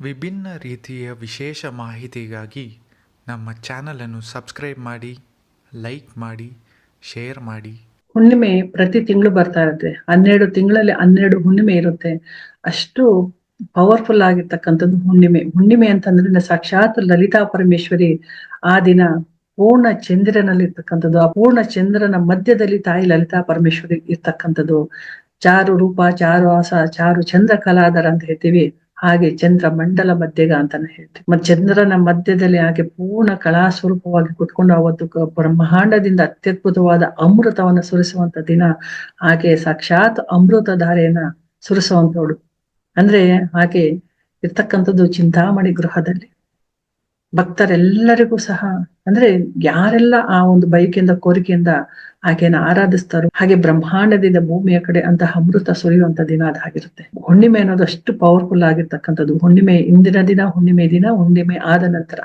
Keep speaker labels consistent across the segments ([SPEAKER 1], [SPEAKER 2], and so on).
[SPEAKER 1] ವಿಭಿನ್ನ ರೀತಿಯ ವಿಶೇಷ ಮಾಹಿತಿಗಾಗಿ ನಮ್ಮ ಚಾನಲನ್ನು ಸಬ್ಸ್ಕ್ರೈಬ್ ಮಾಡಿ, ಲೈಕ್ ಮಾಡಿ, ಶೇರ್ ಮಾಡಿ.
[SPEAKER 2] ಹುಣ್ಣಿಮೆ ಪ್ರತಿ ತಿಂಗಳು ಬರ್ತಾ ಇರುತ್ತೆ. ಹನ್ನೆರಡು ತಿಂಗಳಲ್ಲಿ ಹನ್ನೆರಡು ಹುಣ್ಣಿಮೆ ಇರುತ್ತೆ. ಅಷ್ಟು ಪವರ್ಫುಲ್ ಆಗಿರ್ತಕ್ಕಂಥದ್ದು ಹುಣ್ಣಿಮೆ. ಹುಣ್ಣಿಮೆ ಅಂತಂದ್ರೆ ಸಾಕ್ಷಾತ್ ಲಲಿತಾ ಪರಮೇಶ್ವರಿ ಆ ದಿನ ಪೂರ್ಣ ಚಂದ್ರನಲ್ಲಿ ಇರ್ತಕ್ಕಂಥದ್ದು ಆ ಪೂರ್ಣ ಚಂದ್ರನ ಮಧ್ಯದಲ್ಲಿ ತಾಯಿ ಲಲಿತಾ ಪರಮೇಶ್ವರಿ ಇರ್ತಕ್ಕಂಥದ್ದು. ಚಾರು ರೂಪ, ಚಾರು ಆಸ, ಚಾರು ಚಂದ್ರ ಕಲಾದರ ಅಂತ ಹೇಳ್ತೀವಿ. ಹಾಗೆ ಚಂದ್ರ ಮಂಡಲ ಮಧ್ಯಗ ಅಂತಾನೆ ಹೇಳ್ತೀವಿ. ಮತ್ತೆ ಚಂದ್ರನ ಮಧ್ಯದಲ್ಲಿ ಹಾಗೆ ಪೂರ್ಣ ಕಲಾ ಸ್ವರೂಪವಾಗಿ ಕುತ್ಕೊಂಡು ಅವತ್ತು ಬ್ರಹ್ಮಾಂಡದಿಂದ ಅತ್ಯದ್ಭುತವಾದ ಅಮೃತವನ್ನ ಸುರಿಸುವಂತ ದಿನ. ಹಾಗೆ ಸಾಕ್ಷಾತ್ ಅಮೃತ ಧಾರೆಯನ್ನ ಸುರಿಸುವಂತವಳು ಅಂದ್ರೆ ಹಾಗೆ ಇರ್ತಕ್ಕಂಥದ್ದು ಚಿಂತಾಮಣಿ ಗೃಹದಲ್ಲಿ. ಭಕ್ತರೆಲ್ಲರಿಗೂ ಸಹ, ಅಂದ್ರೆ ಯಾರೆಲ್ಲ ಆ ಒಂದು ಬಯಕೆಯಿಂದ, ಕೋರಿಕೆಯಿಂದ ಆಕೆಯನ್ನು ಆರಾಧಿಸ್ತಾರೋ, ಹಾಗೆ ಬ್ರಹ್ಮಾಂಡದಿಂದ ಭೂಮಿಯ ಕಡೆ ಅಂತಹ ಅಮೃತ ಸುರಿಯುವಂತ ದಿನ ಅದಾಗಿರುತ್ತೆ. ಹುಣ್ಣಿಮೆ ಅನ್ನೋದು ಅಷ್ಟು ಪವರ್ಫುಲ್ ಆಗಿರ್ತಕ್ಕಂಥದ್ದು. ಹುಣ್ಣಿಮೆ, ಇಂದಿನ ದಿನ, ಹುಣ್ಣಿಮೆ ದಿನ, ಹುಣ್ಣಿಮೆ ಆದ ನಂತರ.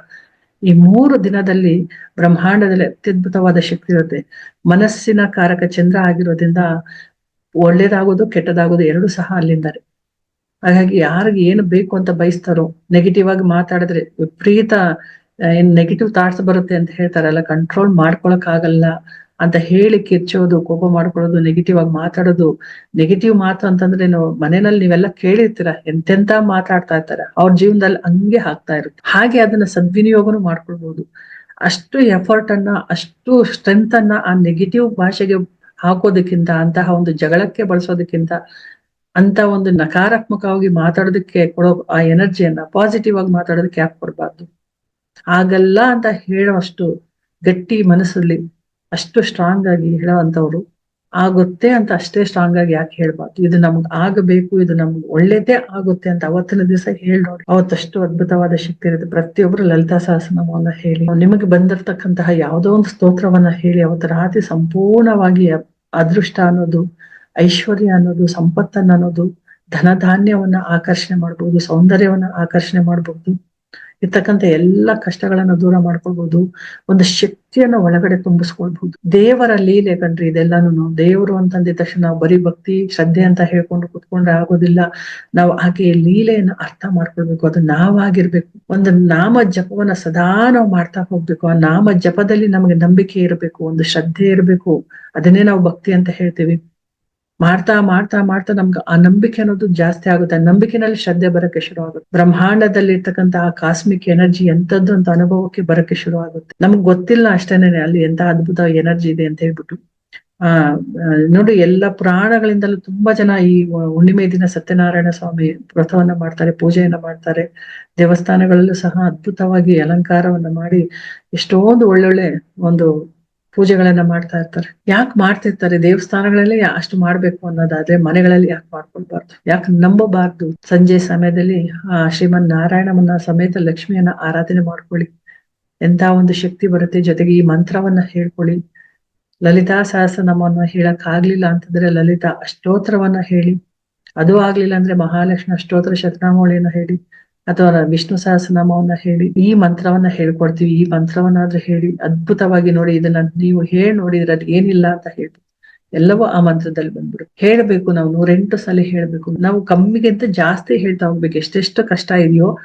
[SPEAKER 2] ಈ ಮೂರು ದಿನದಲ್ಲಿ ಬ್ರಹ್ಮಾಂಡದಲ್ಲಿ ಅತ್ಯದ್ಭುತವಾದ ಶಕ್ತಿ ಇರುತ್ತೆ. ಮನಸ್ಸಿನ ಕಾರಕ ಚಂದ್ರ ಆಗಿರೋದ್ರಿಂದ ಒಳ್ಳೇದಾಗೋದು, ಕೆಟ್ಟದಾಗೋದು ಎರಡು ಸಹ ಅಲ್ಲಿಂದಾರೆ ಹಾಗಾಗಿ ಯಾರಿಗೆ ಏನು ಬೇಕು ಅಂತ ಬಯಸ್ತಾರೋ ನೆಗೆಟಿವ್ ಆಗಿ ಮಾತಾಡಿದ್ರೆ ವಿಪರೀತ ಏನ್ ನೆಗೆಟಿವ್ ಥಾಟ್ಸ್ ಬರುತ್ತೆ ಅಂತ ಹೇಳ್ತಾರಲ್ಲ ಕಂಟ್ರೋಲ್ ಮಾಡ್ಕೊಳಕ್ ಆಗಲ್ಲ ಅಂತ ಹೇಳಿ ಕಿರ್ಚೋದು, ಕೋಪ ಮಾಡ್ಕೊಳ್ಳೋದು ನೆಗೆಟಿವ್ ಆಗಿ ಮಾತಾಡೋದು. ನೆಗೆಟಿವ್ ಮಾತು ಅಂತಂದ್ರೆ ನೀವು ಮನೆಯಲ್ಲಿ ನೀವೆಲ್ಲ ಕೇಳಿರ್ತೀರ, ಎಂತೆಂತ ಮಾತಾಡ್ತಾ ಇರ್ತಾರೆ, ಅವ್ರ ಜೀವನದಲ್ಲಿ ಹಂಗೆ ಹಾಕ್ತಾ ಇರುತ್ತೆ. ಹಾಗೆ ಅದನ್ನ ಸದ್ವಿನಿಯೋಗನು ಮಾಡ್ಕೊಳ್ಬಹುದು ಅಷ್ಟು ಎಫರ್ಟ್ ಅನ್ನ, ಅಷ್ಟು ಸ್ಟ್ರೆಂತ್ ಅನ್ನ ಆ ನೆಗೆಟಿವ್ ಭಾಷೆಗೆ ಹಾಕೋದಕ್ಕಿಂತ, ಅಂತಹ ಒಂದು ಜಗಳಕ್ಕೆ ಬಳಸೋದಕ್ಕಿಂತ, ಅಂತ ಒಂದು ನಕಾರಾತ್ಮಕವಾಗಿ ಮಾತಾಡೋದಕ್ಕೆ ಕೊಡೋ ಆ ಎನರ್ಜಿಯನ್ನ ಪಾಸಿಟಿವ್ ಆಗಿ ಮಾತಾಡೋದಕ್ಕೆ ಯಾಕೆ ಕೊಡಬಾರ್ದು? ಆಗಲ್ಲ ಅಂತ ಹೇಳೋಷ್ಟು ಗಟ್ಟಿ ಮನಸ್ಸಲ್ಲಿ ಅಷ್ಟು ಸ್ಟ್ರಾಂಗ್ ಆಗಿ ಹೇಳೋವಂಥವ್ರು ಆಗುತ್ತೆ ಅಂತ ಅಷ್ಟೇ ಸ್ಟ್ರಾಂಗ್ ಆಗಿ ಯಾಕೆ ಹೇಳ್ಬಾರ್ದು? ಇದು ನಮ್ಗೆ ಆಗಬೇಕು, ಇದು ನಮ್ಗೆ ಒಳ್ಳೇದೇ ಆಗುತ್ತೆ ಅಂತ ಅವತ್ತಿನ ದಿವಸ ಹೇಳಿ ನೋಡಿ ಅವತ್ತಷ್ಟು ಅದ್ಭುತವಾದ ಶಕ್ತಿ ಇರುತ್ತೆ. ಪ್ರತಿಯೊಬ್ರು ಲಲಿತಾ ಸಹಸ್ರನಾಮವನ್ನ ಹೇಳಿ ನಿಮಗೆ ಬಂದಿರತಕ್ಕಂತಹ ಯಾವುದೋ ಒಂದು ಸ್ತೋತ್ರವನ್ನ ಹೇಳಿ, ಅವತ್ತ ರಾತ್ರಿ ಸಂಪೂರ್ಣವಾಗಿ ಅದೃಷ್ಟ ಅನ್ನೋದು, ಐಶ್ವರ್ಯ ಅನ್ನೋದು, ಸಂಪತ್ತನ್ನ ಅನ್ನೋದು, ಧನಧಾನ್ಯವನ್ನ ಆಕರ್ಷಣೆ ಮಾಡಬಹುದು ಸೌಂದರ್ಯವನ್ನ ಆಕರ್ಷಣೆ ಮಾಡ್ಬೋದು. ಇರ್ತಕ್ಕಂಥ ಎಲ್ಲ ಕಷ್ಟಗಳನ್ನ ದೂರ ಮಾಡ್ಕೊಳ್ಬಹುದು ಒಂದು ಶಕ್ತಿಯನ್ನ ಒಳಗಡೆ ತುಂಬಿಸ್ಕೊಳ್ಬಹುದು ದೇವರ ಲೀಲೆ ಕಣ್ರಿ, ಇದೆಲ್ಲಾನು ದೇವರು ಅಂತಂದಿದ ತಕ್ಷಣ ನಾವು ಬರೀ ಭಕ್ತಿ, ಶ್ರದ್ಧೆ ಅಂತ ಹೇಳ್ಕೊಂಡು ಕುತ್ಕೊಂಡ್ರೆ ಆಗೋದಿಲ್ಲ. ನಾವು ಹಾಗೆ ಲೀಲೆಯನ್ನು ಅರ್ಥ ಮಾಡ್ಕೊಳ್ಬೇಕು. ಅದು ನಾವಾಗಿರ್ಬೇಕು. ಒಂದು ನಾಮ ಜಪವನ್ನ ಸದಾ ನಾವು ಮಾಡ್ತಾ ಹೋಗ್ಬೇಕು. ಆ ನಾಮ ಜಪದಲ್ಲಿ ನಮಗೆ ನಂಬಿಕೆ ಇರಬೇಕು, ಒಂದು ಶ್ರದ್ಧೆ ಇರಬೇಕು. ಅದನ್ನೇ ನಾವು ಭಕ್ತಿ ಅಂತ ಹೇಳ್ತೀವಿ. ಮಾಡ್ತಾ ಮಾಡ್ತಾ ಮಾಡ್ತಾ ನಮ್ಗೆ ಆ ನಂಬಿಕೆ ಅನ್ನೋದು ಜಾಸ್ತಿ ಆಗುತ್ತೆ. ನಂಬಿಕೆನಲ್ಲಿ ಶ್ರದ್ಧೆ ಬರಕ್ಕೆ ಶುರು ಆಗುತ್ತೆ ಬ್ರಹ್ಮಾಂಡದಲ್ಲಿ ಇರ್ತಕ್ಕಂತ ಆ ಕಾಸ್ಮಿಕ್ ಎನರ್ಜಿ ಎಂತದ್ದು ಅಂತ ಅನುಭವಕ್ಕೆ ಬರಕ್ಕೆ ಶುರು ಆಗುತ್ತೆ ನಮ್ಗೆ ಗೊತ್ತಿಲ್ಲ ಅಷ್ಟೇನೆ ಅಲ್ಲಿ ಎಂತ ಅದ್ಭುತ ಎನರ್ಜಿ ಇದೆ ಅಂತ ಹೇಳ್ಬಿಟ್ಟು. ಆ ನೋಡಿ ಎಲ್ಲ ಪುರಾಣಗಳಿಂದಲೂ ತುಂಬಾ ಜನ ಈ ಹುಣ್ಣಿಮೆ ದಿನ ಸತ್ಯನಾರಾಯಣ ಸ್ವಾಮಿ ವ್ರತವನ್ನ ಮಾಡ್ತಾರೆ, ಪೂಜೆಯನ್ನ ಮಾಡ್ತಾರೆ. ದೇವಸ್ಥಾನಗಳಲ್ಲೂ ಸಹ ಅದ್ಭುತವಾಗಿ ಅಲಂಕಾರವನ್ನ ಮಾಡಿ ಎಷ್ಟೊಂದು ಒಳ್ಳೊಳ್ಳೆ ಒಂದು ಪೂಜೆಗಳನ್ನ ಮಾಡ್ತಾ ಇರ್ತಾರೆ. ಯಾಕೆ ಮಾಡ್ತಿರ್ತಾರೆ? ದೇವಸ್ಥಾನಗಳಲ್ಲಿ ಅಷ್ಟು ಮಾಡ್ಬೇಕು ಅನ್ನೋದಾದ್ರೆ ಮನೆಗಳಲ್ಲಿ ಯಾಕೆ ಮಾಡ್ಕೊಳ್ಬಾರ್ದು? ಯಾಕೆ ನಂಬಬಾರ್ದು? ಸಂಜೆ ಸಮಯದಲ್ಲಿ, ಆ ಶ್ರೀಮನ್ ನಾರಾಯಣವನ್ನ ಸಮೇತ ಲಕ್ಷ್ಮಿಯನ್ನ ಆರಾಧನೆ ಮಾಡ್ಕೊಳ್ಳಿ. ಎಂತ ಒಂದು ಶಕ್ತಿ ಬರುತ್ತೆ? ಜೊತೆಗೆ ಈ ಮಂತ್ರವನ್ನ ಹೇಳ್ಕೊಳ್ಳಿ. ಲಲಿತಾ ಸಹಸ್ರನಾಮವನ್ನ ಹೇಳಕ್ ಆಗ್ಲಿಲ್ಲ ಅಂತಂದ್ರೆ ಲಲಿತಾ ಅಷ್ಟೋತ್ರವನ್ನ ಹೇಳಿ. ಅದು ಆಗ್ಲಿಲ್ಲ ಅಂದ್ರೆ ಮಹಾಲಕ್ಷ್ಮಿ ಅಷ್ಟೋತ್ರ ಶತನಾಮಾವಳಿಯನ್ನ ಹೇಳಿ. ಅಥವಾ ವಿಷ್ಣು ಸಹಸ್ರನಾಮವನ್ನ ಹೇಳಿ, ಈ ಮಂತ್ರವನ್ನ ಹೇಳ್ಕೊಡ್ತೀವಿ, ಈ ಮಂತ್ರವನ್ನಾದ್ರೂ ಹೇಳಿ, ಅದ್ಭುತವಾಗಿ ನೋಡಿ ಇದನ್ನ ನೀವು ಹೇಳಿ ನೋಡಿದ್ರೆ ಅದ್ ಏನಿಲ್ಲ ಅಂತ ಹೇಳಿ ಎಲ್ಲವೂ ಆ ಮಂತ್ರದಲ್ಲಿ ಬಂದ್ಬಿಡು. ಹೇಳ್ಬೇಕು ನಾವು, ನೂರೆಂಟು ಸಲ ಹೇಳ್ಬೇಕು. ನಾವು ಕಮ್ಮಿಗಿಂತ ಜಾಸ್ತಿ ಹೇಳ್ತಾ ಹೋಗ್ಬೇಕು. ಎಷ್ಟೆಷ್ಟು ಕಷ್ಟ ಇದೆಯೋ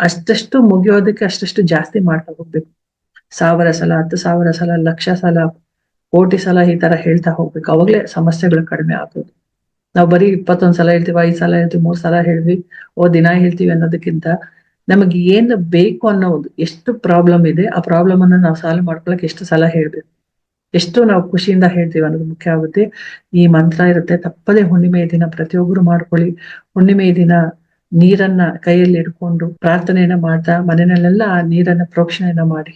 [SPEAKER 2] ಅಷ್ಟಷ್ಟು ಮುಗಿಯೋದಕ್ಕೆ ಅಷ್ಟಷ್ಟು ಜಾಸ್ತಿ ಮಾಡ್ತಾ ಹೋಗ್ಬೇಕು. ಸಾವಿರ ಸಲ, ಹತ್ತು ಸಾವಿರ ಸಲ, ಲಕ್ಷ ಸಲ, ಕೋಟಿ ಸಲ ಈ ತರ ಹೇಳ್ತಾ ಹೋಗ್ಬೇಕು. ಅವಾಗ್ಲೇ ಸಮಸ್ಯೆಗಳು ಕಡಿಮೆ ಆಗೋದು. ನಾವು ಬರೀ ಇಪ್ಪತ್ತೊಂದ್ ಸಲ ಹೇಳ್ತೀವಿ, ಐದ್ ಸಲ ಹೇಳ್ತೀವಿ, ಮೂರ್ ಸಲ ಹೇಳ್ವಿ ಓ ದಿನ ಹೇಳ್ತೀವಿ ಅನ್ನೋದಕ್ಕಿಂತ ನಮಗೆ ಏನ್ ಬೇಕು ಅನ್ನೋದು, ಎಷ್ಟು ಪ್ರಾಬ್ಲಮ್ ಇದೆ, ಆ ಪ್ರಾಬ್ಲಮ್ ಅನ್ನ ನಾವು ಸಾಲ್ವ್ ಮಾಡ್ಕೊಳಕ್ ಎಷ್ಟು ಸಲ ಹೇಳ್ಬೇಕು? ಎಷ್ಟು ನಾವು ಖುಷಿಯಿಂದ ಹೇಳ್ತೀವಿ ಅನ್ನೋದು ಮುಖ್ಯ ಆಗುತ್ತೆ. ಈ ಮಂತ್ರ ಇರುತ್ತೆ, ತಪ್ಪದೆ ಹುಣ್ಣಿಮೆ ದಿನ ಪ್ರತಿಯೊಬ್ಬರು ಮಾಡ್ಕೊಳ್ಳಿ. ಹುಣ್ಣಿಮೆ ದಿನ ನೀರನ್ನ ಕೈಯಲ್ಲಿ ಇಟ್ಕೊಂಡು ಪ್ರಾರ್ಥನೆಯನ್ನ ಮಾಡ್ತಾ, ಮನೆಯಲ್ಲೆಲ್ಲ ಆ ನೀರನ್ನ ಪ್ರೋಕ್ಷಣೆಯನ್ನ ಮಾಡಿ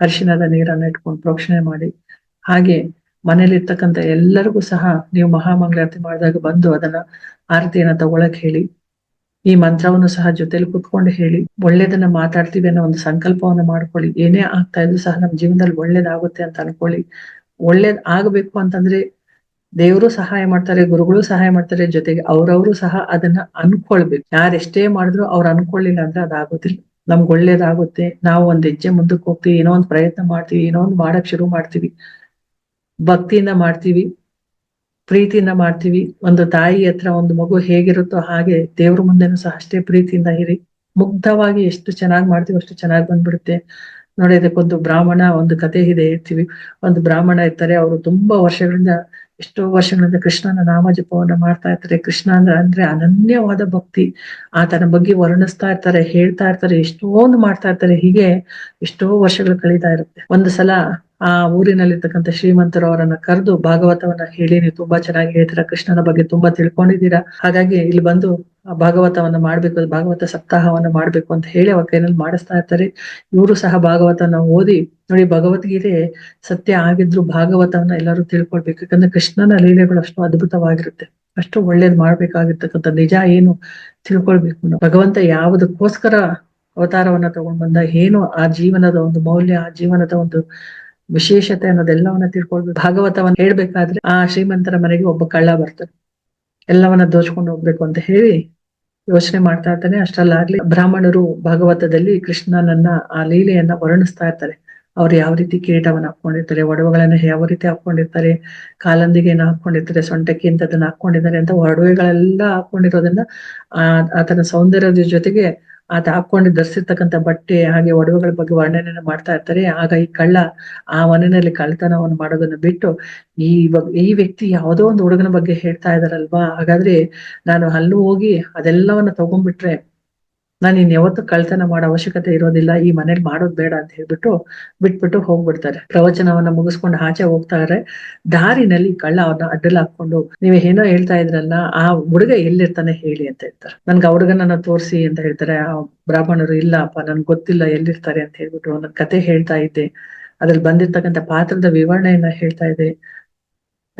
[SPEAKER 2] ಅರಿಶಿನದ ನೀರನ್ನ ಇಟ್ಕೊಂಡು ಪ್ರೋಕ್ಷಣೆ ಮಾಡಿ. ಹಾಗೆ ಮನೇಲಿ ಇರ್ತಕ್ಕಂಥ ಎಲ್ಲರಿಗೂ ಸಹ ನೀವು ಮಹಾಮಂಗಳಾರತಿ ಮಾಡಿದಾಗ ಬಂದು ಅದನ್ನ ಆರತಿಯನ್ನ ತಗೊಳಕ್ ಹೇಳಿ, ಈ ಮಂತ್ರವನ್ನು ಸಹ ಜೊತೆಲಿ ಕುತ್ಕೊಂಡು ಹೇಳಿ, ಒಳ್ಳೇದನ್ನ ಮಾತಾಡ್ತೀವಿ ಅನ್ನೋ ಒಂದು ಸಂಕಲ್ಪವನ್ನ ಮಾಡ್ಕೊಳ್ಳಿ. ಏನೇ ಆಗ್ತಾ ಇದ್ರು ಸಹ ನಮ್ಮ ಜೀವನದಲ್ಲಿ ಒಳ್ಳೇದಾಗುತ್ತೆ ಅಂತ ಅನ್ಕೊಳ್ಳಿ. ಒಳ್ಳೇದ್ ಆಗ್ಬೇಕು ಅಂತಂದ್ರೆ ದೇವರು ಸಹಾಯ ಮಾಡ್ತಾರೆ, ಗುರುಗಳು ಸಹಾಯ ಮಾಡ್ತಾರೆ, ಜೊತೆಗೆ ಅವ್ರವ್ರು ಸಹ ಅದನ್ನ ಅನ್ಕೊಳ್ಬೇಕು. ಯಾರೆಷ್ಟೇ ಮಾಡಿದ್ರು ಅವ್ರು ಅನ್ಕೊಳ್ಳಿಲ್ಲ ಅಂದ್ರೆ ಅದಾಗೋದಿಲ್ಲ ನಮ್ಗೆ ಒಳ್ಳೇದಾಗುತ್ತೆ. ನಾವು ಒಂದ್ ಹೆಜ್ಜೆ ಮುಂದಕ್ಕೆ ಹೋಗ್ತೀವಿ, ಏನೋ ಒಂದ್ ಪ್ರಯತ್ನ ಮಾಡ್ತೀವಿ, ಏನೋ ಒಂದ್ ಮಾಡಕ್ ಶುರು ಮಾಡ್ತೀವಿ. ಭಕ್ತಿಯಿಂದ ಮಾಡ್ತೀವಿ, ಪ್ರೀತಿಯಿಂದ ಮಾಡ್ತೀವಿ. ಒಂದು ತಾಯಿ ಹತ್ರ ಒಂದು ಮಗು ಹೇಗಿರುತ್ತೋ ಹಾಗೆ ದೇವ್ರ ಮುಂದೆನೂ ಸಹ ಅಷ್ಟೇ ಪ್ರೀತಿಯಿಂದ ಇರಿ. ಮುಗ್ಧವಾಗಿ ಎಷ್ಟು ಚೆನ್ನಾಗಿ ಮಾಡ್ತೀವಿ ಅಷ್ಟು ಚೆನ್ನಾಗಿ ಬಂದ್ಬಿಡುತ್ತೆ. ನೋಡಿ ಅದಕ್ಕೊಂದು ಬ್ರಾಹ್ಮಣ ಒಂದು ಕತೆ ಇದೆ ಹೇಳ್ತೀವಿ. ಒಂದು ಬ್ರಾಹ್ಮಣ ಇರ್ತಾರೆ, ಅವರು ತುಂಬಾ ವರ್ಷಗಳಿಂದ ಎಷ್ಟೋ ವರ್ಷಗಳಿಂದ ಕೃಷ್ಣನ ನಾಮ ಜಪವನ್ನ ಮಾಡ್ತಾ ಇರ್ತಾರೆ. ಕೃಷ್ಣ ಅಂದ್ರೆ ಅಂದ್ರೆ ಅನನ್ಯವಾದ ಭಕ್ತಿ. ಆತನ ಬಗ್ಗೆ ವರ್ಣಿಸ್ತಾ ಇರ್ತಾರೆ, ಹೇಳ್ತಾ ಇರ್ತಾರೆ, ಎಷ್ಟೊಂದು ಮಾಡ್ತಾ ಇರ್ತಾರೆ. ಹೀಗೆ ಎಷ್ಟೋ ವರ್ಷಗಳು ಕಳೀತಾ ಇರುತ್ತೆ. ಒಂದು ಸಲ ಆ ಊರಿನಲ್ಲಿರ್ತಕ್ಕಂಥ ಶ್ರೀಮಂತರು ಅವರನ್ನ ಕರೆದು ಭಾಗವತವನ್ನ ಹೇಳಿ, ನೀವು ತುಂಬಾ ಚೆನ್ನಾಗಿ ಹೇಳ್ತೀರಾ, ಕೃಷ್ಣನ ಬಗ್ಗೆ ತುಂಬಾ ತಿಳ್ಕೊಂಡಿದ್ದೀರಾ? ಹಾಗಾಗಿ ಇಲ್ಲಿ ಬಂದು ಭಾಗವತವನ್ನ ಮಾಡ್ಬೇಕು, ಭಾಗವತ ಸಪ್ತಾಹವನ್ನ ಮಾಡ್ಬೇಕು ಅಂತ ಹೇಳಿ ಅವ್ರ ಕೈನಲ್ಲಿ ಮಾಡಿಸ್ತಾ ಇರ್ತಾರೆ. ಇವರು ಸಹ ಭಾಗವತನ ಓದಿ, ನೋಡಿ ಭಗವದ್ಗೀತೆ ಸತ್ಯ ಆಗಿದ್ರು ಭಾಗವತವನ್ನ ಎಲ್ಲರೂ ತಿಳ್ಕೊಳ್ಬೇಕು. ಯಾಕಂದ್ರೆ ಕೃಷ್ಣನ ಲೀಲೆಗಳು ಅಷ್ಟು ಅದ್ಭುತವಾಗಿರುತ್ತೆ. ಅಷ್ಟು ಒಳ್ಳೇದ್ ಮಾಡ್ಬೇಕಾಗಿರ್ತಕ್ಕಂಥ ನಿಜ ಏನು ತಿಳ್ಕೊಳ್ಬೇಕು. ಭಗವಂತ ಯಾವುದಕ್ಕೋಸ್ಕರ ಅವತಾರವನ್ನ ತಗೊಂಡ್ ಬಂದ, ಏನು ಆ ಜೀವನದ ಒಂದು ಮೌಲ್ಯ, ಆ ಜೀವನದ ಒಂದು ವಿಶೇಷತೆ ಅನ್ನೋದೆಲ್ಲವನ್ನ ತಿಳ್ಕೊಳ್ಬೇಕು. ಭಾಗವತವನ್ನ ಹೇಳ್ಬೇಕಾದ್ರೆ ಆ ಶ್ರೀಮಂತರ ಮನೆಗೆ ಒಬ್ಬ ಕಳ್ಳ ಬರ್ತಾನೆ. ಎಲ್ಲವನ್ನ ದೋಚ್ಕೊಂಡು ಹೋಗ್ಬೇಕು ಅಂತ ಹೇಳಿ ಯೋಚನೆ ಮಾಡ್ತಾ ಇರ್ತಾನೆ, ಅಷ್ಟಲ್ಲಾಗ್ಲಿ ಬ್ರಾಹ್ಮಣರು ಭಾಗವತದಲ್ಲಿ ಕೃಷ್ಣನನ್ನ ಆ ಲೀಲೆಯನ್ನ ವರ್ಣಿಸ್ತಾ ಇರ್ತಾರೆ. ಅವ್ರು ಯಾವ ರೀತಿ ಕಿರೀಟವನ್ನ ಹಾಕೊಂಡಿರ್ತಾರೆ ಒಡವೆಗಳನ್ನ ಯಾವ ರೀತಿ ಹಾಕೊಂಡಿರ್ತಾರೆ ಕಾಲಂದಿಗೆನ ಹಾಕೊಂಡಿರ್ತಾರೆ ಸೊಂಟಕ್ಕೆ ಇಂಥದನ್ನ ಹಾಕೊಂಡಿದ್ದಾರೆ ಅಂತ ಒಡವೆಗಳೆಲ್ಲ ಹಾಕೊಂಡಿರೋದನ್ನ ಆ ಆತನ ಸೌಂದರ್ಯದ ಜೊತೆಗೆ ಆತ ಹಾಕೊಂಡು ಧರಿಸಿರ್ತಕ್ಕಂಥ ಬಟ್ಟೆ, ಹಾಗೆ ಒಡವೆಗಳ ಬಗ್ಗೆ ವರ್ಣನೆಯನ್ನು ಮಾಡ್ತಾ ಇರ್ತಾರೆ. ಆಗ ಈ ಕಳ್ಳ ಆ ಮನೆಯಲ್ಲಿ ಕಳ್ಳತನವನ್ನು ಮಾಡೋದನ್ನ ಬಿಟ್ಟು, ಈ ಈ ವ್ಯಕ್ತಿ ಯಾವುದೋ ಒಂದು ಹುಡುಗನ ಬಗ್ಗೆ ಹೇಳ್ತಾ ಇದಾರಲ್ವಾ ಹಾಗಾದ್ರೆ ನಾನು ಅಲ್ಲೂ ಹೋಗಿ ಅದೆಲ್ಲವನ್ನ ತಗೊಂಡ್ಬಿಟ್ರೆ ನಾನು ಇನ್ ಯಾವತ್ತು ಕಳ್ತನ ಮಾಡೋ ಅವಶ್ಯಕತೆ ಇರೋದಿಲ್ಲ, ಈ ಮನೇಲಿ ಮಾಡೋದ್ ಬೇಡ ಅಂತ ಹೇಳ್ಬಿಟ್ಟು ಬಿಟ್ಬಿಟ್ಟು ಹೋಗ್ಬಿಡ್ತಾರೆ. ಪ್ರವಚನವನ್ನ ಮುಗಿಸ್ಕೊಂಡು ಆಚೆ ಹೋಗ್ತಾರೆ. ದಾರಿನಲ್ಲಿ ಕಳ್ಳ ಅವ್ರನ್ನ ಅಡ್ಡಲ್ ಹಾಕೊಂಡು ನೀವ್ ಏನೋ ಹೇಳ್ತಾ ಇದ್ರಲ್ಲ, ಆ ಹುಡುಗ ಎಲ್ಲಿರ್ತಾನೆ ಹೇಳಿ ಅಂತ ಹೇಳ್ತಾರೆ. ನನ್ಗೆ ಆ ಹುಡುಗನನ್ನ ತೋರಿಸಿ ಅಂತ ಹೇಳ್ತಾರೆ. ಆ ಬ್ರಾಹ್ಮಣರು ಇಲ್ಲ ಅಪ್ಪ ನನ್ಗೆ ಗೊತ್ತಿಲ್ಲ, ಎಲ್ಲಿರ್ತಾರೆ ಅಂತ ಹೇಳ್ಬಿಟ್ಟು ನನ್ ಕತೆ ಹೇಳ್ತಾ ಇದ್ದೆ. ಅದ್ರಲ್ಲಿ ಬಂದಿರ್ತಕ್ಕಂಥ ಪಾತ್ರದ ವಿವರಣೆಯನ್ನ ಹೇಳ್ತಾ ಇದ್ದೆ.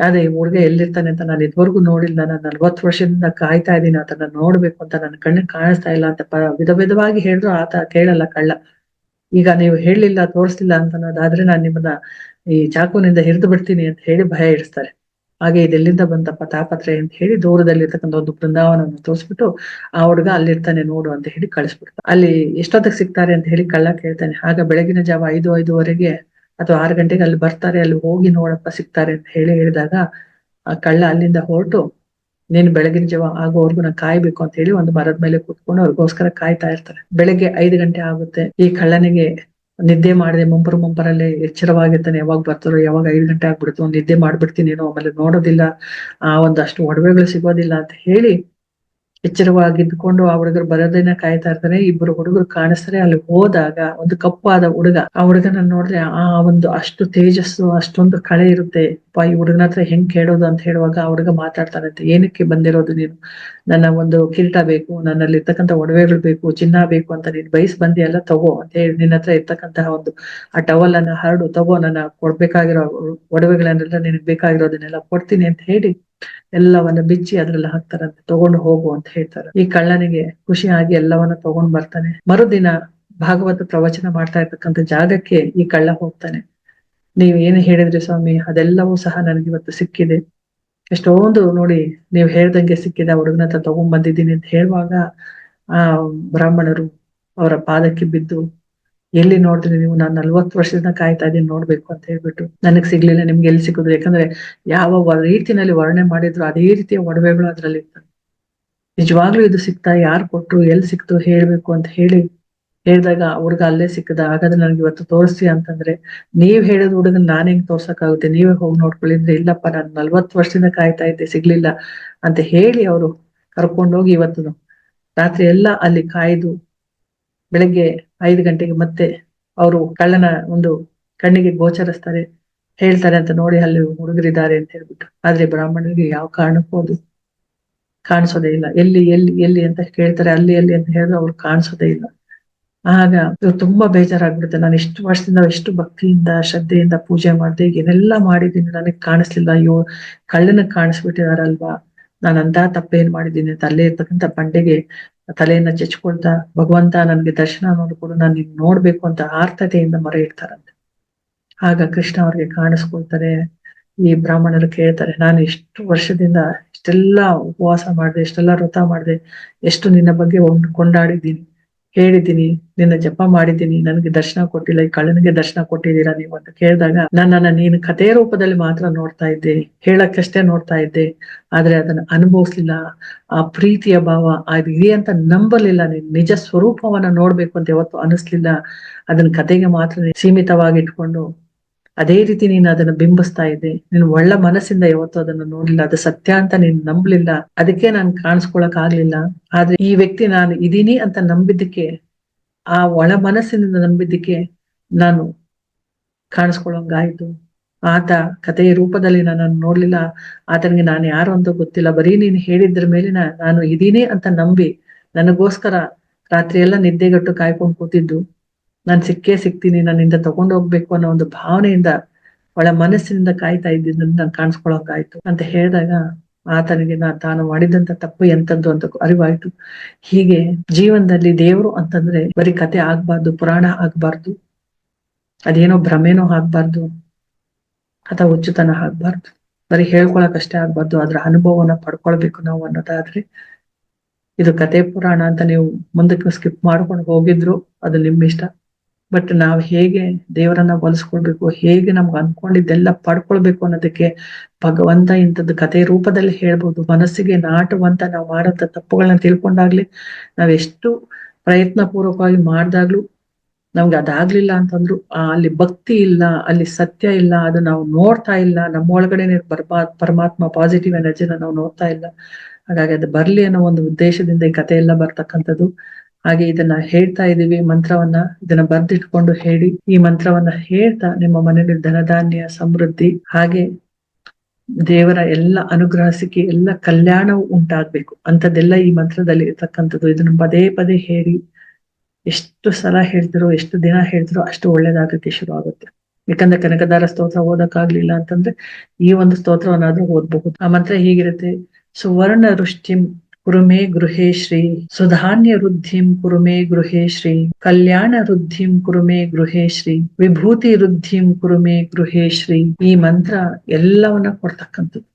[SPEAKER 2] ಅದೇ ಈ ಹುಡುಗ ಎಲ್ಲಿರ್ತಾನೆ ಅಂತ ನಾನು ಇದುವರೆಗೂ ನೋಡಿಲ್ಲ. ನಾನು ನಲ್ವತ್ತು ವರ್ಷದಿಂದ ಕಾಯ್ತಾ ಇದ್ದೀನಿ ಆತನ ನೋಡ್ಬೇಕು ಅಂತ ನನ್ನ ಕಣ್ಣು ಕಾಣಿಸ್ತಾ ಇಲ್ಲ ಅಂತ ವಿಧ ವಿಧವಾಗಿ ಹೇಳಿದ್ರು ಆತ ಕೇಳಲ್ಲ ಕಳ್ಳ. ಈಗ ನೀವು ಹೇಳಲಿಲ್ಲ ತೋರಿಸ್ಲಿಲ್ಲ ಅಂತ ಅನ್ನೋದಾದ್ರೆ ನಾನು ನಿಮ್ಮನ್ನ ಈ ಚಾಕುನಿಂದ ಹಿರಿದು ಬಿಡ್ತೀನಿ ಅಂತ ಹೇಳಿ ಭಯ ಇಡಿಸ್ತಾರೆ. ಹಾಗೆ ಇದೆಲ್ಲಿಂದ ಬಂತಪ್ಪ ತಾಪತ್ರೆ ಅಂತ ಹೇಳಿ ದೂರದಲ್ಲಿರ್ತಕ್ಕಂಥ ಒಂದು ಬೃಂದಾವನವನ್ನು ತೋರಿಸ್ಬಿಟ್ಟು ಆ ಹುಡುಗ ಅಲ್ಲಿರ್ತಾನೆ ನೋಡು ಅಂತ ಹೇಳಿ ಕಳಿಸ್ಬಿಡ್ತಾರೆ ಅಲ್ಲಿ ಎಷ್ಟೊತ್ತಿಗೆ ಸಿಗ್ತಾರೆ ಅಂತ ಹೇಳಿ ಕಳ್ಳ ಕೇಳ್ತಾನೆ. ಆಗ ಬೆಳಗಿನ ಜಾವ ಐದು, ಐದುವರೆಗೆ ಅಥವಾ ಆರು ಗಂಟೆಗೆ ಅಲ್ಲಿ ಬರ್ತಾರೆ, ಅಲ್ಲಿ ಹೋಗಿ ನೋಡಪ್ಪ ಸಿಗ್ತಾರೆ ಅಂತ ಹೇಳಿ ಹೇಳಿದಾಗ, ಆ ಕಳ್ಳ ಅಲ್ಲಿಂದ ಹೊರಟು, ನೀನು ಬೆಳಗಿನ ಜಾವ ಆಗೋವರೆಗೂ ನಾನು ಕಾಯ್ಬೇಕು ಅಂತ ಹೇಳಿ ಒಂದು ಮರದ ಮೇಲೆ ಕೂತ್ಕೊಂಡು ಅವ್ರಿಗೋಸ್ಕರ ಕಾಯ್ತಾ ಇರ್ತಾರೆ. ಬೆಳಗ್ಗೆ ಐದು ಗಂಟೆ ಆಗುತ್ತೆ. ಈ ಕಳ್ಳನಿಗೆ ನಿದ್ದೆ ಮಾಡದೆ ಮುಂಪರು ಮುಂಪರಲ್ಲೇ ಎಚ್ಚರವಾಗಿರ್ತಾನೆ, ಯಾವಾಗ ಬರ್ತಾರೋ, ಯಾವಾಗ ಐದು ಗಂಟೆ ಆಗ್ಬಿಡ್ತು ನಿದ್ದೆ ಮಾಡ್ಬಿಡ್ತೀನೇನೋ ಆಮೇಲೆ ನೋಡೋದಿಲ್ಲ, ಆ ಒಂದಷ್ಟು ಒಡವೆಗಳು ಸಿಗೋದಿಲ್ಲ ಅಂತ ಹೇಳಿ ಎಚ್ಚರವಾಗಿದ್ದುಕೊಂಡು ಆ ಹುಡುಗರು ಬರೋದನ್ನ ಕಾಯ್ತಾ ಇರ್ತಾರೆ. ಇಬ್ಬರು ಹುಡುಗರು ಕಾಣಿಸ್ತಾರೆ. ಅಲ್ಲಿ ಹೋದಾಗ ಒಂದು ಕಪ್ಪಾದ ಹುಡುಗ, ಆ ಹುಡುಗನ ನೋಡಿದ್ರೆ, ಆ, ಒಂದು ಅಷ್ಟು ತೇಜಸ್ಸು, ಅಷ್ಟೊಂದು ಕಳೆ ಇರುತ್ತೆ. ಪಾ ಈ ಹುಡುಗನ ಹತ್ರ ಹೆಂಗ್ ಕೇಳೋದು? ಅಂತ ಹೇಳುವಾಗ ಆ ಹುಡುಗ ಮಾತಾಡ್ತಾನಂತೆ ಏನಕ್ಕೆ ಬಂದಿರೋದು ನೀನು? ನನ್ನ ಒಂದು ಕಿರೀಟ ಬೇಕು, ನನ್ನಲ್ಲಿ ಇರ್ತಕ್ಕಂಥ ಒಡವೆಗಳು ಬೇಕು, ಚಿನ್ನ ಬೇಕು ಅಂತ ನೀನ್ ಬಯಸ್ ಬಂದಿ ಎಲ್ಲ ತಗೋ ಅಂತ ಹೇಳಿ ನಿನ್ನ ಹತ್ರ ಇರ್ತಕ್ಕಂತಹ ಒಂದು ಆ ಟವಲ್ ಅನ್ನ ಹರಡು, ತಗೋ, ನನ್ನ ಕೊಡ್ಬೇಕಾಗಿರೋ ಒಡವೆಗಳನ್ನೆಲ್ಲ ನಿನಗೆ ಬೇಕಾಗಿರೋದನ್ನೆಲ್ಲ ಕೊಡ್ತೀನಿ ಅಂತ ಹೇಳಿ ಎಲ್ಲವನ್ನ ಬಿಚ್ಚಿ ಅದ್ರಲ್ಲಿ ಹಾಕ್ತಾರಂತೆ, ತಗೊಂಡು ಹೋಗು ಅಂತ ಹೇಳ್ತಾರೆ. ಈ ಕಳ್ಳನಿಗೆ ಖುಷಿಯಾಗಿ ಎಲ್ಲವನ್ನ ತಗೊಂಡ್ ಬರ್ತಾನೆ. ಮರುದಿನ ಭಾಗವತ ಪ್ರವಚನ ಮಾಡ್ತಾ ಇರ್ತಕ್ಕಂತ ಜಾಗಕ್ಕೆ ಈ ಕಳ್ಳ ಹೋಗ್ತಾನೆ. ನೀವ್ ಏನು ಹೇಳಿದ್ರಿ ಸ್ವಾಮಿ? ಅದೆಲ್ಲವೂ ಸಹ ನನಗೆ ಇವತ್ತು ಸಿಕ್ಕಿದೆ. ಎಷ್ಟೊಂದು ನೋಡಿ ನೀವ್ ಹೇಳ್ದಂಗೆ ಸಿಕ್ಕಿದೆ ಹುಡುಗನ ಹತ್ರ ತಗೊಂಡ್ ಬಂದಿದ್ದೀನಿ ಅಂತ ಹೇಳುವಾಗ ಆ ಬ್ರಾಹ್ಮಣರು ಅವರ ಪಾದಕ್ಕೆ ಬಿದ್ದು ಎಲ್ಲಿ ನೋಡಿದ್ರಿ ನೀವು? ನಾನು ನಲ್ವತ್ತು ವರ್ಷದಿಂದ ಕಾಯ್ತಾ ಇದೀನಿ ನೋಡ್ಬೇಕು ಅಂತ ಹೇಳ್ಬಿಟ್ಟು. ನನಗ್ ಸಿಗ್ಲಿಲ್ಲ, ನಿಮ್ಗೆ ಎಲ್ಲಿ ಸಿಕ್ಕಿದ್ರು ಯಾಕಂದ್ರೆ ಯಾವ ರೀತಿನಲ್ಲಿ ವರ್ಣನೆ ಮಾಡಿದ್ರು, ಅದೇ ರೀತಿಯ ಒಡವೆಗಳು ಅದ್ರಲ್ಲಿ ಇರ್ತವೆ. ನಿಜವಾಗ್ಲೂ ಇದು ಸಿಕ್ತಾ ಯಾರು ಕೊಟ್ರು? ಎಲ್ಲಿ ಸಿಕ್ತು? ಹೇಳ್ಬೇಕು ಅಂತ ಹೇಳಿ, ಹೇಳಿದಾಗ ಹುಡುಗ ಅಲ್ಲೇ ಸಿಕ್ಕದ. ಹಾಗಾದ್ರೆ ನನಗೆ ಇವತ್ತು ತೋರಿಸಿ ಅಂತಂದ್ರೆ, ನೀವ್ ಹೇಳಿದ ಹುಡುಗನ್ ನಾನ್ ಹೆಂಗ್ ತೋರ್ಸಕ್ಕಾಗುತ್ತೆ? ನೀವೇ ಹೋಗಿ ನೋಡ್ಕೊಳ್ಳಿ. ಅಂದ್ರೆ ಇಲ್ಲಪ್ಪ, ನಾನು ನಲ್ವತ್ತು ವರ್ಷದಿಂದ ಕಾಯ್ತಾ ಇದ್ದೆ, ಸಿಗ್ಲಿಲ್ಲ ಅಂತ ಹೇಳಿ ಅವರು ಕರ್ಕೊಂಡೋಗಿ ಇವತ್ತು ರಾತ್ರಿ ಎಲ್ಲ ಅಲ್ಲಿ ಕಾಯ್ದು ಬೆಳಗ್ಗೆ ಐದು ಗಂಟೆಗೆ ಮತ್ತೆ ಅವರು ಕಳ್ಳನ ಒಂದು ಕಣ್ಣಿಗೆ ಗೋಚರಿಸ್ತಾರೆ, ಹೇಳ್ತಾರೆ ಅಂತ ನೋಡಿ ಅಲ್ಲಿ ಹುಡುಗರಿದ್ದಾರೆ ಅಂತ ಹೇಳ್ಬಿಟ್ಟು. ಆದ್ರೆ ಬ್ರಾಹ್ಮಣರಿಗೆ ಯಾವ ಕಾರಣಕ್ಕೂ ಅದು ಕಾಣಿಸೋದೇ ಇಲ್ಲ. ಎಲ್ಲಿ ಎಲ್ಲಿ ಎಲ್ಲಿ ಅಂತ ಕೇಳ್ತಾರೆ, ಅಲ್ಲಿ ಎಲ್ಲಿ ಅಂತ ಹೇಳಿದ್ರೆ ಅವ್ರು ಕಾಣಿಸೋದೇ ಇಲ್ಲ. ಆಗ ಇವ್ರು ತುಂಬಾ ಬೇಜಾರಾಗ್ಬಿಡುತ್ತೆ. ನಾನು ಎಷ್ಟು ವರ್ಷದಿಂದ ಎಷ್ಟು ಭಕ್ತಿಯಿಂದ, ಶ್ರದ್ಧೆಯಿಂದ ಪೂಜೆ ಮಾಡಿದೆ, ಏನೆಲ್ಲ ಮಾಡಿದ್ದೀನಿ ನನಗೆ ಕಾಣಿಸ್ಲಿಲ್ಲ. ಅಯ್ಯೋ, ಕಳ್ಳನ ಕಾಣಿಸ್ಬಿಟ್ಟಿದಾರಲ್ವಾ? ನಾನು ಅಂತ ತಪ್ಪೇನ್ ಮಾಡಿದ್ದೀನಿ ಅಂತ ಅಲ್ಲೇ ಇರ್ತಕ್ಕಂಥ ಬಂಡೆಗೆ ತಲೆಯನ್ನ ಚಚ್ಕೊಳ್ತಾ ಭಗವಂತ ನನ್ಗೆ ದರ್ಶನ ನೋಡ್ಕೊಂಡು ನಾನು ನಿನ್ ನೋಡ್ಬೇಕು ಅಂತ ಆರ್ತತೆಯಿಂದ ಮೊರೆ ಇಡ್ತಾರಂತೆ. ಆಗ ಕೃಷ್ಣ ಅವ್ರಿಗೆ ಕಾಣಿಸ್ಕೊಳ್ತಾರೆ, ಈ ಬ್ರಾಹ್ಮಣರು ಕೇಳ್ತಾರೆ, ನಾನು ಎಷ್ಟು ವರ್ಷದಿಂದ ಇಷ್ಟೆಲ್ಲ ಉಪವಾಸ ಮಾಡಿದೆ, ಎಷ್ಟೆಲ್ಲ ವ್ರತ ಮಾಡಿದೆ, ಎಷ್ಟು ನಿನ್ನ ಬಗ್ಗೆ ಕೊಂಡಾಡಿದ್ದೀನಿ. ಹೇಳಿದ್ದೀನಿ ನಿನ್ನ ಜಪ ಮಾಡಿದ್ದೀನಿ, ನನಗೆ ದರ್ಶನ ಕೊಟ್ಟಿಲ್ಲ, ಈ ಕಳ್ಳನಿಗೆ ದರ್ಶನ ಕೊಟ್ಟಿದ್ದೀರಾ ನೀವು ಅಂತ ಕೇಳಿದಾಗ, ನನ್ನನ್ನ ನೀನು ಕಥೆ ರೂಪದಲ್ಲಿ ಮಾತ್ರ ನೋಡ್ತಾ ಇದ್ದೆ, ಹೇಳಕ್ಕಷ್ಟೇ ನೋಡ್ತಾ ಇದ್ದೆ, ಆದ್ರೆ ಅದನ್ನ ಅನುಭವಿಸ್ಲಿಲ್ಲ. ಆ ಪ್ರೀತಿಯ ಭಾವ ಅದು ಇದೆ ಅಂತ ನಂಬಲಿಲ್ಲ, ನೀನ್ ನಿಜ ಸ್ವರೂಪವನ್ನ ನೋಡ್ಬೇಕು ಅಂತ ಯಾವತ್ತು ಅನಿಸ್ಲಿಲ್ಲ. ಅದನ್ನ ಕಥೆಗೆ ಮಾತ್ರ ಸೀಮಿತವಾಗಿ ಇಟ್ಕೊಂಡು ಅದೇ ರೀತಿ ನೀನು ಅದನ್ನ ಬಿಂಬಿಸ್ತಾ ಇದ್ದೆ. ನೀನು ಒಳ್ಳ ಮನಸ್ಸಿಂದ ಯಾವತ್ತೂ ಅದನ್ನ ನೋಡ್ಲಿಲ್ಲ. ಅದು ಸತ್ಯ ಅಂತ ನೀನ್ ನಂಬಲಿಲ್ಲ. ಅದಕ್ಕೆ ನಾನು ಕಾಣಿಸ್ಕೊಳಕ್ ಆಗ್ಲಿಲ್ಲ. ಆದ್ರೆ ಈ ವ್ಯಕ್ತಿ ನಾನು ಇದೀನಿ ಅಂತ ನಂಬಿದ್ದಕ್ಕೆ, ಆ ಒಳ ಮನಸ್ಸಿನಿಂದ ನಂಬಿದ್ದಕ್ಕೆ ನಾನು ಕಾಣಿಸ್ಕೊಳ್ಳೋಂಗಾಯ್ತು ಆತ ಕಥೆಯ ರೂಪದಲ್ಲಿ ನನ್ನನ್ನು ನೋಡ್ಲಿಲ್ಲ. ಆತನಿಗೆ ನಾನು ಯಾರು ಅಂತ ಗೊತ್ತಿಲ್ಲ. ಬರೀ ನೀನು ಹೇಳಿದ್ರ ಮೇಲಿನ ನಾನು ಇದೀನಿ ಅಂತ ನಂಬಿ ನನಗೋಸ್ಕರ ರಾತ್ರಿ ಎಲ್ಲ ನಿದ್ದೆಗಟ್ಟು ಕಾಯ್ಕೊಂಡು ಕೂತಿದ್ದು. ನಾನು ಸಿಕ್ಕೇ ಸಿಗ್ತೀನಿ ನನ್ನಿಂದ ತಗೊಂಡು ಹೋಗ್ಬೇಕು ಅನ್ನೋ ಒಂದು ಭಾವನೆಯಿಂದ ಒಳ ಮನಸ್ಸಿನಿಂದ ಕಾಯ್ತಾ ಇದ್ದಿದ್ದನ್ನು ನಾನು ಕಾಣಿಸ್ಕೊಳಕಾಯ್ತು ಅಂತ ಹೇಳಿದಾಗ ಆತನಿಗೆ, ನಾ ತಾನು ಮಾಡಿದಂತ ತಪ್ಪು ಎಂತದ್ದು ಅಂತ ಅರಿವಾಯ್ತು. ಹೀಗೆ ಜೀವನದಲ್ಲಿ ದೇವರು ಅಂತಂದ್ರೆ ಬರೀ ಕತೆ ಆಗ್ಬಾರ್ದು, ಪುರಾಣ ಆಗ್ಬಾರ್ದು, ಅದೇನೋ ಭ್ರಮೆನೋ ಆಗ್ಬಾರ್ದು, ಅಥವಾ ಹುಚ್ಚುತನ ಆಗ್ಬಾರ್ದು, ಬರೀ ಹೇಳ್ಕೊಳಕ್ ಅಷ್ಟೇ ಆಗ್ಬಾರ್ದು, ಅದ್ರ ಅನುಭವನ ಪಡ್ಕೊಳ್ಬೇಕು ನಾವು ಅನ್ನೋದಾದ್ರೆ ಇದು ಕತೆ ಪುರಾಣ ಅಂತ ನೀವು ಮುಂದಕ್ಕೆ ಸ್ಕಿಪ್ ಮಾಡ್ಕೊಂಡು ಹೋಗಿದ್ರು, ಅದು ನಿಮ್ ಇಷ್ಟ ಬಟ್ ನಾವ್ ಹೇಗೆ ದೇವರನ್ನ ಬಳಸ್ಕೊಳ್ಬೇಕು ಹೇಗೆ ನಮ್ಗೆ ಅನ್ಕೊಂಡಿದ್ದೆಲ್ಲ ಪಡ್ಕೊಳ್ಬೇಕು ಅನ್ನೋದಕ್ಕೆ ಭಗವಂತ ಇಂಥದ್ದು ಕಥೆ ರೂಪದಲ್ಲಿ ಹೇಳ್ಬೋದು. ಮನಸ್ಸಿಗೆ ನಾಟುವಂತ ನಾವು ಮಾಡಂತ ತಪ್ಪುಗಳನ್ನ ತಿಳ್ಕೊಂಡಾಗ್ಲಿ ನಾವ್ ಎಷ್ಟು ಪ್ರಯತ್ನ ಪೂರ್ವಕವಾಗಿ ಮಾಡ್ದಾಗ್ಲೂ ನಮ್ಗೆ ಅದಾಗ್ಲಿಲ್ಲ ಅಂತಂದ್ರು ಅಲ್ಲಿ ಭಕ್ತಿ ಇಲ್ಲ, ಅಲ್ಲಿ ಸತ್ಯ ಇಲ್ಲ, ಅದು ನಾವು ನೋಡ್ತಾ ಇಲ್ಲ, ನಮ್ಮ ಒಳಗಡೆ ಪರಮಾತ್ಮ ಪಾಸಿಟಿವ್ ಎನರ್ಜಿನ ನಾವು ನೋಡ್ತಾ ಇಲ್ಲ. ಹಾಗಾಗಿ ಅದು ಬರ್ಲಿ ಅನ್ನೋ ಒಂದು ಉದ್ದೇಶದಿಂದ ಈ ಕಥೆ ಎಲ್ಲ ಬರ್ತಕ್ಕಂಥದ್ದು. ಹಾಗೆ ಇದನ್ನ ಹೇಳ್ತಾ ಇದೀವಿ ಮಂತ್ರವನ್ನ ಇದನ್ನ ಬರ್ದಿಟ್ಕೊಂಡು ಹೇಳಿ. ಈ ಮಂತ್ರವನ್ನ ಹೇಳ್ತಾ ನಿಮ್ಮ ಮನೆಯಲ್ಲಿ ಧನಧಾನ್ಯ, ಸಮೃದ್ಧಿ, ಹಾಗೆ ದೇವರ ಎಲ್ಲ ಅನುಗ್ರಹ ಸಿಕ್ಕಿ ಎಲ್ಲ ಕಲ್ಯಾಣವು ಉಂಟಾಗ್ಬೇಕು. ಅಂತದೆಲ್ಲ ಈ ಮಂತ್ರದಲ್ಲಿ ಇರ್ತಕ್ಕಂಥದ್ದು. ಇದನ್ನ ಪದೇ ಪದೇ ಹೇಳಿ, ಎಷ್ಟು ಸಲ ಹೇಳ್ತಿರೋ, ಎಷ್ಟು ದಿನ ಹೇಳ್ತಿರೋ ಅಷ್ಟು ಒಳ್ಳೇದಾಗಕ್ಕೆ ಶುರು ಆಗುತ್ತೆ. ಯಾಕಂದ್ರೆ ಕನಕದಾರ ಸ್ತೋತ್ರ ಓದಕ್ಕಾಗ್ಲಿಲ್ಲ ಅಂತಂದ್ರೆ ಈ ಒಂದು ಸ್ತೋತ್ರವನ್ನಾದ್ರೂ ಓದ್ಬಹುದು. ಆ ಮಂತ್ರ ಹೀಗಿರುತ್ತೆ ಸುವರ್ಣ ವೃಷ್ಟಿಂ ಕುರುಮೇ ಗೃಹೇ ಶ್ರೀ ಸುಧಾನ್ಯ ವೃದ್ಧಿಂ ಕುರುಮೇ ಗೃಹೇ ಶ್ರೀ ಕಲ್ಯಾಣ ವೃದ್ಧಿಂ ಕುರುಮೇ ಗೃಹೇ ಶ್ರೀ ವಿಭೂತಿ ವೃದ್ಧಿಂ ಕುರುಮೇ ಗೃಹೇ ಶ್ರೀ ಈ ಮಂತ್ರ ಎಲ್ಲವನ್ನ ಕೊಡ್ತಕ್ಕಂಥದ್ದು.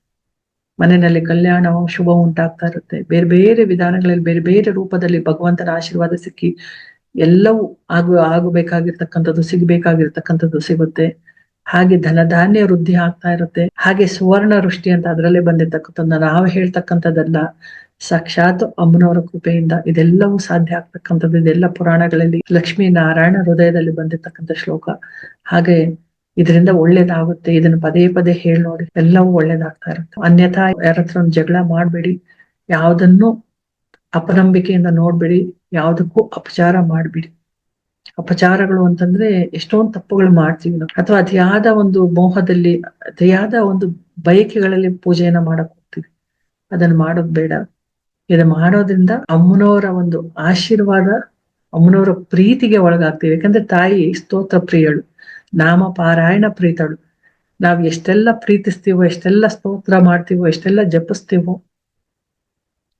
[SPEAKER 2] ಮನೆಯಲ್ಲಿ ಕಲ್ಯಾಣ ಶುಭ ಉಂಟಾಗ್ತಾ ಇರುತ್ತೆ. ಬೇರೆ ಬೇರೆ ವಿಧಾನಗಳಲ್ಲಿ, ಬೇರೆ ಬೇರೆ ರೂಪದಲ್ಲಿ ಭಗವಂತನ ಆಶೀರ್ವಾದ ಸಿಕ್ಕಿ ಎಲ್ಲವೂ ಆಗು, ಆಗಬೇಕಾಗಿರ್ತಕ್ಕಂಥದ್ದು, ಸಿಗ್ಬೇಕಾಗಿರ್ತಕ್ಕಂಥದ್ದು ಸಿಗುತ್ತೆ. ಹಾಗೆ ಧನಧಾನ್ಯ ವೃದ್ಧಿ ಆಗ್ತಾ ಇರುತ್ತೆ. ಹಾಗೆ ಸುವರ್ಣ ವೃಷ್ಟಿ ಅಂತ ಅದರಲ್ಲೇ ಬಂದಿರ್ತಕ್ಕಂಥದ್ದು ನಾವು ಹೇಳ್ತಕ್ಕಂಥದ್ದಲ್ಲ. ಸಾಕ್ಷಾತ್ ಅಮ್ಮನವರ ಕೃಪೆಯಿಂದ ಇದೆಲ್ಲವೂ ಸಾಧ್ಯ ಆಗ್ತಕ್ಕಂಥದ್ದು, ಇದೆಲ್ಲ ಪುರಾಣಗಳಲ್ಲಿ ಲಕ್ಷ್ಮೀ ನಾರಾಯಣ ಹೃದಯದಲ್ಲಿ ಬಂದಿರ್ತಕ್ಕಂಥ ಶ್ಲೋಕ. ಹಾಗೆ ಇದರಿಂದ ಒಳ್ಳೇದಾಗುತ್ತೆ, ಇದನ್ನ ಪದೇ ಪದೇ ಹೇಳಿ ನೋಡಿ, ಎಲ್ಲವೂ ಒಳ್ಳೇದಾಗ್ತಾ ಇರುತ್ತೆ. ಅನ್ಯಥಾ ಯಾರ ಹತ್ರ ಒಂದು ಜಗಳ ಮಾಡಬೇಡಿ, ಯಾವುದನ್ನು ಅಪನಂಬಿಕೆಯಿಂದ ನೋಡ್ಬೇಡಿ, ಯಾವ್ದಕ್ಕೂ ಅಪಚಾರ ಮಾಡ್ಬೇಡಿ. ಅಪಚಾರಗಳು ಅಂತಂದ್ರೆ ಎಷ್ಟೊಂದು ತಪ್ಪುಗಳು ಮಾಡ್ತೀವಿ ನಾವು. ಅಥವಾ ಅತಿಯಾದ ಒಂದು ಮೋಹದಲ್ಲಿ, ಅತಿಯಾದ ಒಂದು ಬಯಕೆಗಳಲ್ಲಿ ಪೂಜೆಯನ್ನ ಮಾಡಕ್ ಹೋಗ್ತೀವಿ. ಅದನ್ನ ಮಾಡೋದ್ ಬೇಡ. ಇದು ಮಾಡೋದ್ರಿಂದ ಅಮ್ಮನವರ ಒಂದು ಆಶೀರ್ವಾದ, ಅಮ್ಮನವರ ಪ್ರೀತಿಗೆ ಒಳಗಾಗ್ತೀವಿ. ಯಾಕಂದ್ರೆ ತಾಯಿ ಸ್ತೋತ್ರ ಪ್ರಿಯಳು, ನಾಮ ಪಾರಾಯಣ ಪ್ರೀತಳು. ನಾವ್ ಎಷ್ಟೆಲ್ಲ ಪ್ರೀತಿಸ್ತೀವೋ, ಎಷ್ಟೆಲ್ಲ ಸ್ತೋತ್ರ ಮಾಡ್ತೀವೋ, ಎಷ್ಟೆಲ್ಲ ಜಪಿಸ್ತೀವೋ,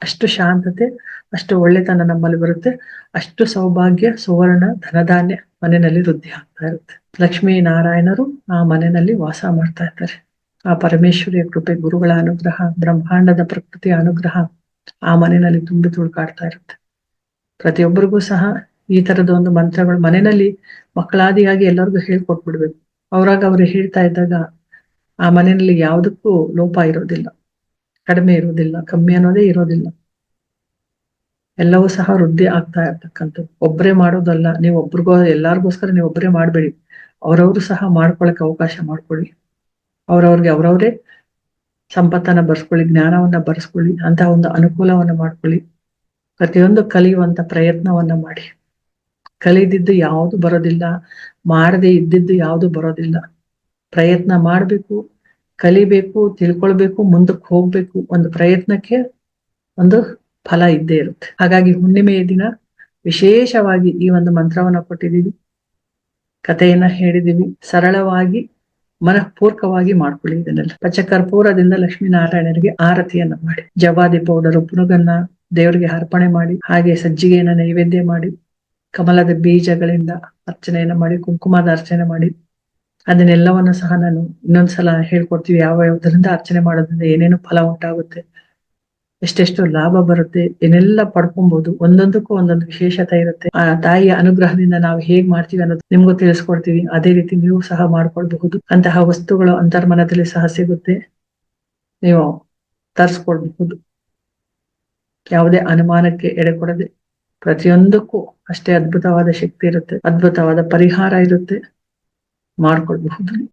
[SPEAKER 2] ಅಷ್ಟು ಶಾಂತತೆ, ಅಷ್ಟು ಒಳ್ಳೆತನ ನಮ್ಮಲ್ಲಿ ಬರುತ್ತೆ. ಅಷ್ಟು ಸೌಭಾಗ್ಯ, ಸುವರ್ಣ, ಧನಧಾನ್ಯ ಮನೆಯಲ್ಲಿ ವೃದ್ಧಿ ಆಗ್ತಾ ಇರುತ್ತೆ. ಲಕ್ಷ್ಮೀ ನಾರಾಯಣರು ಆ ಮನೆಯಲ್ಲಿ ವಾಸ ಮಾಡ್ತಾ ಇರ್ತಾರೆ ಆ ಪರಮೇಶ್ವರಿಯ ಕೃಪೆ, ಗುರುಗಳ ಅನುಗ್ರಹ, ಬ್ರಹ್ಮಾಂಡದ ಪ್ರಕೃತಿಯ ಅನುಗ್ರಹ ಆ ಮನೆಯಲ್ಲಿ ತುಂಬಿ ತುಳ್ಕಾಡ್ತಾ ಇರುತ್ತೆ. ಪ್ರತಿಯೊಬ್ಬರಿಗೂ ಸಹ ಈ ತರದ ಒಂದು ಮಂತ್ರಗಳು ಮನೆಯಲ್ಲಿ ಮಕ್ಕಳಾದಿಯಾಗಿ ಎಲ್ಲರಿಗೂ ಹೇಳ್ಕೊಟ್ಬಿಡ್ಬೇಕು. ಅವ್ರಾಗ ಅವ್ರು ಹೇಳ್ತಾ ಇದ್ದಾಗ ಆ ಮನೆಯಲ್ಲಿ ಯಾವುದಕ್ಕೂ ಲೋಪ ಇರೋದಿಲ್ಲ, ಕಡಿಮೆ ಇರೋದಿಲ್ಲ, ಕಮ್ಮಿ ಅನ್ನೋದೇ ಇರೋದಿಲ್ಲ. ಎಲ್ಲವೂ ಸಹ ವೃದ್ಧಿ ಆಗ್ತಾ ಇರ್ತಕ್ಕಂಥದ್ದು. ಒಬ್ಬರೇ ಮಾಡೋದಲ್ಲ, ನೀವು ಒಬ್ರಿಗೋ ಎಲ್ಲಾರ್ಗೋಸ್ಕರ ನೀವು ಒಬ್ಬರೇ ಮಾಡಬೇಡಿ. ಅವ್ರವ್ರು ಸಹ ಮಾಡ್ಕೊಳಕ್ ಅವಕಾಶ ಮಾಡ್ಕೊಳ್ಳಿ. ಅವ್ರವ್ರಿಗೆ ಅವ್ರವ್ರೇ ಸಂಪತ್ತನ್ನ ಬರ್ಸ್ಕೊಳ್ಳಿ, ಜ್ಞಾನವನ್ನ ಬರ್ಸ್ಕೊಳ್ಳಿ, ಅಂತ ಒಂದು ಅನುಕೂಲವನ್ನ ಮಾಡ್ಕೊಳ್ಳಿ. ಪ್ರತಿಯೊಂದು ಕಲಿಯುವಂತ ಪ್ರಯತ್ನವನ್ನ ಮಾಡಿ. ಕಲಿದಿದ್ದು ಯಾವುದು ಬರೋದಿಲ್ಲ, ಮಾಡದೆ ಇದ್ದಿದ್ದು ಯಾವುದು ಬರೋದಿಲ್ಲ. ಪ್ರಯತ್ನ ಮಾಡ್ಬೇಕು, ಕಲಿಬೇಕು, ತಿಳ್ಕೊಳ್ಬೇಕು, ಮುಂದಕ್ಕೆ ಹೋಗ್ಬೇಕು ಒಂದು ಪ್ರಯತ್ನಕ್ಕೆ ಒಂದು ಫಲ ಇದ್ದೇ ಇರುತ್ತೆ. ಹಾಗಾಗಿ ಹುಣ್ಣಿಮೆಯ ದಿನ ವಿಶೇಷವಾಗಿ ಈ ಒಂದು ಮಂತ್ರವನ್ನ ಕೊಟ್ಟಿದ್ದೀವಿ. ಕಥೆಯನ್ನ ಹೇಳಿದೀವಿ ಸರಳವಾಗಿ ಮನಃಪೂರ್ವಕವಾಗಿ ಮಾಡ್ಕೊಳ್ಳಿ ಇದನ್ನೆಲ್ಲ. ಪಚ್ಚಕರ್ಪೂರದಿಂದ ಲಕ್ಷ್ಮೀನಾರಾಯಣರಿಗೆ ಆರತಿಯನ್ನ ಮಾಡಿ. ಜವಾದಿ ಪೌಡರ್, ಪುನಗನ್ನ ದೇವರಿಗೆ ಅರ್ಪಣೆ ಮಾಡಿ, ಹಾಗೆ ಸಜ್ಜಿಗೆಯನ್ನ ನೈವೇದ್ಯ ಮಾಡಿ, ಕಮಲದ ಬೀಜಗಳಿಂದ ಅರ್ಚನೆಯನ್ನ ಮಾಡಿ, ಕುಂಕುಮದ ಅರ್ಚನೆ ಮಾಡಿ, ಅದನ್ನೆಲ್ಲವನ್ನ ಸಹ ನಾನು ಇನ್ನೊಂದ್ಸಲ ಹೇಳ್ಕೊಡ್ತೀವಿ ಯಾವ ಯಾವ್ದರಿಂದ ಅರ್ಚನೆ ಮಾಡೋದ್ರಿಂದ ಏನೇನು ಫಲ ಉಂಟಾಗುತ್ತೆ. ಎಷ್ಟೆಷ್ಟು ಲಾಭ ಬರುತ್ತೆ ಏನೆಲ್ಲ ಪಡ್ಕೊಬಹುದು ಒಂದೊಂದಕ್ಕೂ ಒಂದೊಂದು ವಿಶೇಷತೆ ಇರುತ್ತೆ. ಆ ತಾಯಿಯ ಅನುಗ್ರಹದಿಂದ ನಾವು ಹೇಗ್ ಮಾಡ್ತೀವಿ ಅನ್ನೋದು ನಿಮ್ಗೂ ತಿಳಿಸ್ಕೊಡ್ತೀವಿ. ಅದೇ ರೀತಿ ನೀವು ಸಹ ಮಾಡ್ಕೊಳ್ಬಹುದು. ಅಂತಹ ವಸ್ತುಗಳು ಅಂತರ್ಮನದಲ್ಲಿ ಸಹ ಸಿಗುತ್ತೆ. ನೀವು ತರಿಸ್ಕೊಳ್ಬಹುದು. ಯಾವುದೇ ಅನುಮಾನಕ್ಕೆ ಎಡೆ ಕೊಡದೆ ಪ್ರತಿಯೊಂದಕ್ಕೂ ಅಷ್ಟೇ ಅದ್ಭುತವಾದ ಶಕ್ತಿ ಇರುತ್ತೆ. ಅದ್ಭುತವಾದ ಪರಿಹಾರ ಇರುತ್ತೆ. ಮಾಡ್ಕೊಳ್ಬಹುದು.